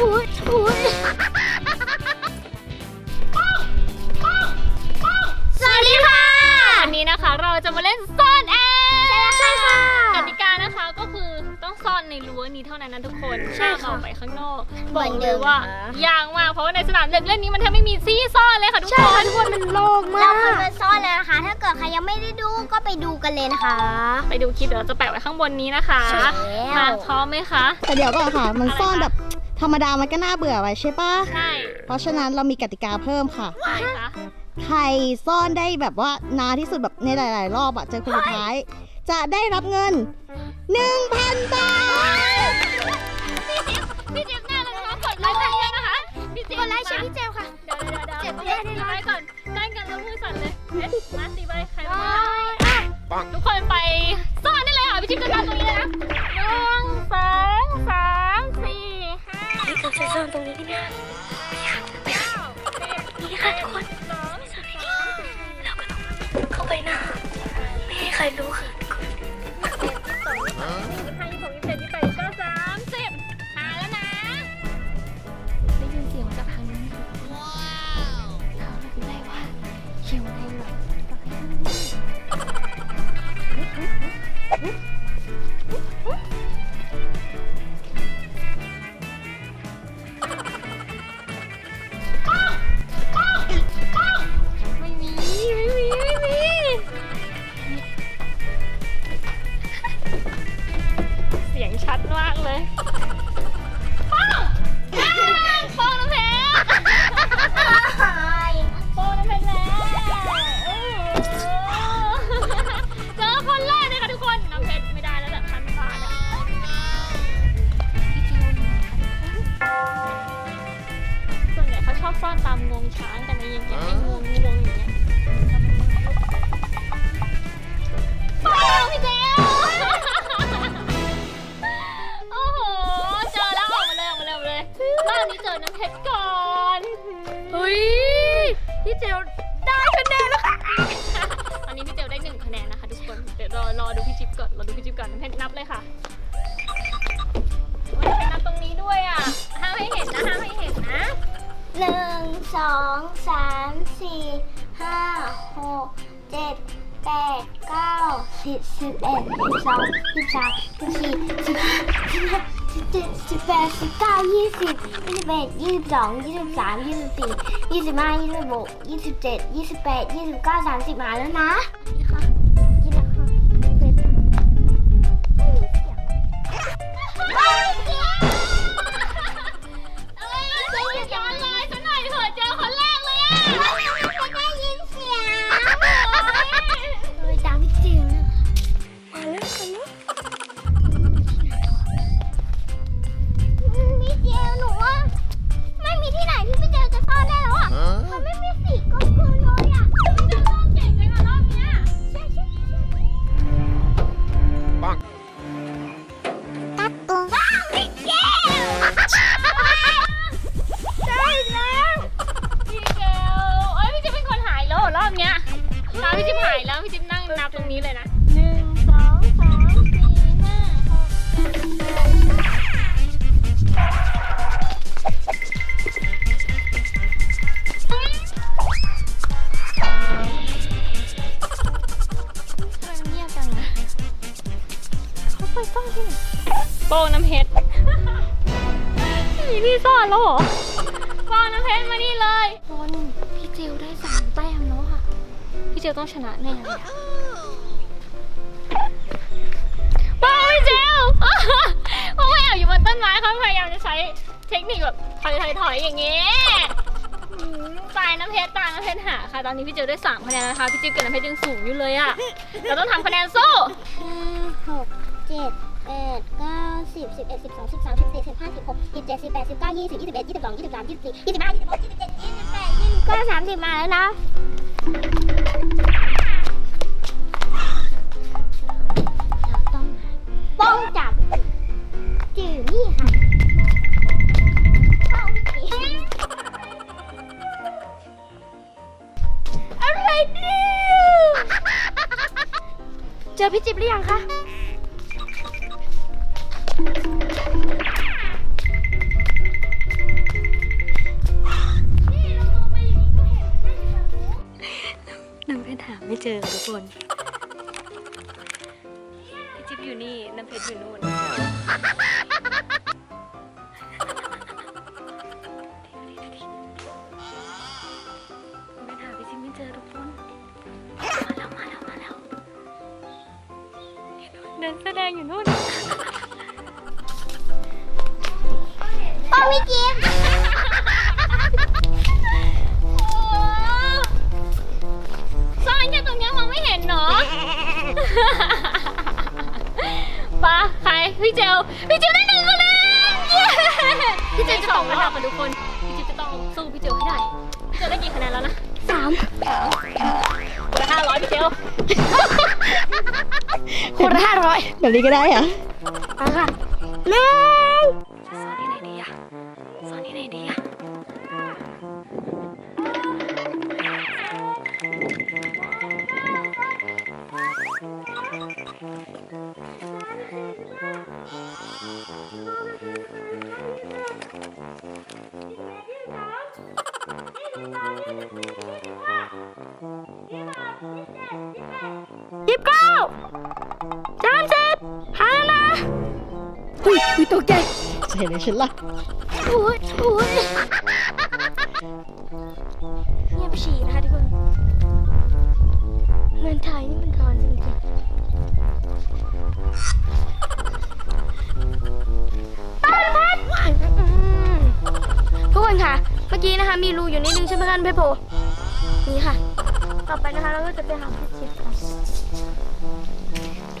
อุ้ยอุ้ยสวัสดีค่ะ วันนี้นะคะเราจะมาเล่นซ่อนแอบใช่ค่ะกติกานะคะก็คือต้องซ่อนในรั้วนี้เท่านั้นนะทุกคนใช่ห้ามค่ะออกไปข้างนอกเหมือนเลเดิยมว่านะคะยากมากเพราะว่าในสนามเด็กเล่นนี้มันแทบไม่มีที่ซ่อนเลยค่ะทุกใช่คค่ะนทุกคนมันโล่งมากเราเคยมาซ่อนแล้วนะคะ ถ้าเกิดใครยังไม่ได้ดูก็ไปดูกันเลยนะคะ ไปดูคลิปเดี๋ยวเราจะแปะไว้ข้างบนนี้นะคะใช่มาแล้วพร้อมไหมคะ แต่เดี๋ยวก่อนค่ะ มันอะไรซ่อนคะแบบ ธรรมดามันก็น่าเบื่อไปใช่ปะใช่เพราะฉะนั้นเรามีกติกาเพิ่มค่ะ ใช่ค่ะใครซ่อนได้แบบว่านานที่สุดแบบในหลาย ๆ รอบอะเจอคนสุดท้าย จะได้รับเงิน 1,000 บาท พี่จิ๊บแน่เลยนะคะกดไลค์กันเยอะนะคะพี่จิ๊บกดไลค์ใช่พี่เจลค่ะ เดี๋ยวเดี๋ยวเดี๋ยวเจ็บเดี๋ยวไม่ได้ตีเลยใบก่อนใกล้กันแล้วมือสั่นเลยเอ๊ะมาตีใบใครมาอะทุกคนไปซ่อนได้เลยค่ะพี่จิ๊บจะการตรงนี้ ซ่อนตรงนี้ได้ไหมคะเก้าสิบนี่ค่ะทุกคนสองสามสี่เราก็ต้องเข้าไปนะไม่ให้ใครรู้ค่ะ อบซ่อนตามงวงช้างกันนอย่างเงี้ยไอ้งวงงวงอย่างเงี้ยไปแล้วพี่เจลโอ้โหเจอแล้วออกมาเลยออกมาเลยออกมาเลยรอบนี้เจอน้ำเพชรก่อนเฮ้ยพี่เจลได้คะแนนแล้วค่ะตอนนี้พี่เจลได้หนึ่งคะแนนนะคะทุกคนเดี๋ยวรอรอดูพี่จิ๊บก่อนรอดูพี่จิ๊บก่อนน้ำเพชรนับเลยค่ะโอ้ยน้ำเพชรนับตรงนี้ด้วยอะห้ามให้เห็นนะห้ามให้เห็นนะ หนึ่งสองสามสี่ห้าหกเจ็ดแปดเก้าสิบสิบเอ็ดสิบสองสิบสามสิบสี่สิบห้าสิบหกสิบเจ็ดสิบแปดสิบเก้ายี่สิบยี่สิบเอ็ดยี่สิบสองยี่สิบสามยี่สิบสี่ยี่สิบห้ายี่สิบหกยี่สิบเจ็ดยี่สิบแปดยี่สิบเก้าสามสิบมาแล้วนะ ซ่อนแล้วเหรอโป้น้ำเพชรมานี่เลยคนพี่เจลได้สามแต้มแล้วค่ะ พี่เจลต้องชนะแน่เลยอะโป้พี่เจลเพราะว่าแอบอยู่บนต้นไม้เขาพยายามจะใช้เทคนิคแบบถอยถอยถอยอย่างงี้อืมตายน้ำเพชรตายน้ำเพชรหาค่ะ ตอนนี้พี่เจลได้สามคะแนนแล้วนะคะ พี่จิ๊บกับน้ำเพชรยังสูงอยู่เลยอะเราต้องทำคะแนนสู้ ห้าหกเจ็ดแป ดเก้าสิบสิบเอ็ดสิบสองสิบสามสิบสี่สิบห้าสิบหกสิบเจ็ดสิบแปดสิบเก้ายี่สิบยี่สิบเอ็ดยี่สิบสองยี่สิบสามยี่สิบสี่ยี่สิบห้ายี่สิบหกยี่สิบเจ็ดยี่สิบแปดยี่สิบเก้าสามสิบมาแล้วนะ คนพี่จิ๊บอยู่นี่น้ำเพชรอยู่นู่นไม่หาพี่จิ๊บไม่เจอทุกคน มาแล้วมาแล้วมาแล้วเดินแสดงอยู่นู่น คนละห้าร้อยพี่เจลคนละห้าร้อยแบบนี้ก็ได้เหรอ เอาค่ะหนึ่ง เฮ้ยอุ๊ยตกใจจะเห็นในฉันล่ะโอ้ยโอ้ยเงียบฉี่นะคะทุกคนเงินไทยนี่มันร้อนจริงๆป้าพัดทุกคนค่ะ เมื่อกี้นะคะ มีรูอยู่นิดนึงใช่ไหมคะเพชรโพนี่ค่ะ ต่อไปนะคะเราก็จะไปหาพี่จิ๊บกัน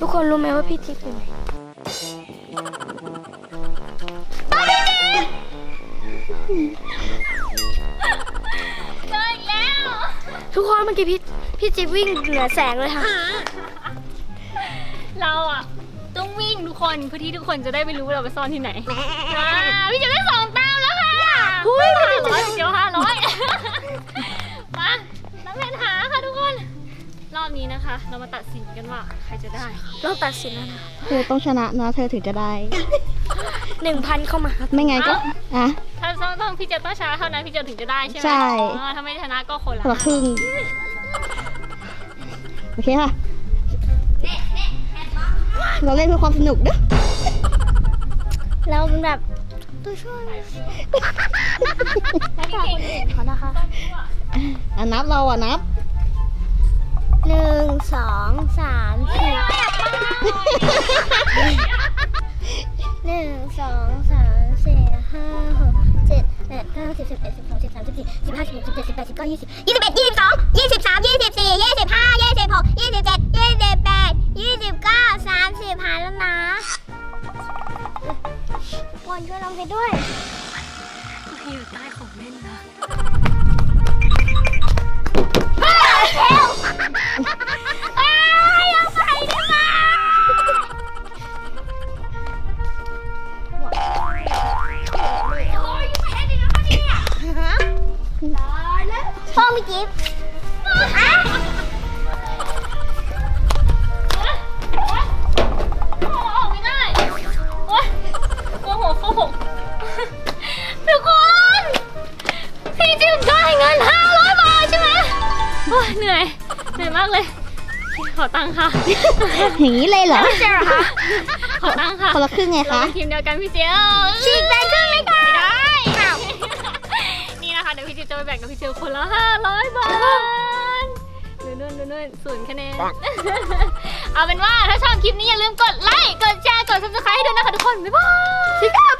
ทุกคนรู้ไหมว่าพี่จิ๊บอยู่ไหน ทุกคนเมื่อกี้พี่พี่จิ๊บวิ่งเหนือแสงเลยค่ะ เราอะต้องวิ่งทุกคนเพื่อที่ทุกคนจะได้ไม่รู้ว่าเราไปซ่อนที่ไหนอ่าพี่เจลได้สองแต้มแล้วค่ะหุ้ย ห้าพี่ร้อยจิ๊บเดียวห้าร้อยมาน้ำเพชรหาค่ะทุกคน รอบนี้นะคะ เรามาตัดสินกันว่าใครจะได้เราตัดสินแล้วนะเธอต้องชนะนะเธอถึงจะได้ หนึ่งพันเข้ามาครับไม่งั้นก็อะถ้าต้องต้องพี่เจลต้องชนะเท่านั้นพี่เจลถึงจะได้ใช่ไหมใช่ อ๋อถ้าไม่ชนะก็คนละคนละครึ่งโอเคค่ะ เราเล่นเพื่อความสนุกเนอะเราเป็นแบบตัวช่วยแล้วแต่คนอื่นเขานะคะอะนับเราอะนับหนึ่งสองสามสี่หนึ่งสองสามสี่ห้าหกเจ็ดแปดเก้าสิบสิบเอ็ดสิบสองสิบสามสิบสี่สิบห้าสิบหกสิบเจ็ดสิบแปดสิบเก้ายี่สิบยี่สิบเอ็ด วันช่วยเราไปด้วยอยู่ใต้ของเล่นนะอ้ายเอาไปได้ไหมพ่อไม่กิฟ เหนื่อย เหนื่อยมากเลย ขอตังค์ค่ะ อย่างนี้เลยเหรอเจอเหรอคะขอตังค์ค่ะคนละครึ่งไงเราคะ เป็นทีมเดียวกันพี่เจลฉีกแบ่งครึ่งเลยค่ะไม่ได้ นี่นะคะเดี๋ยวพี่จิวจะไปแบ่งกับพี่เจลคนละ500บาทดูนู่นดูนู่นศูนย์คะแนน เอาเป็นว่าถ้าชอบคลิปนี้อย่าลืมกดไลค์ กดแชร์ กด subscribe ให้ด้วยนะคะทุกคน บ๊ายบาย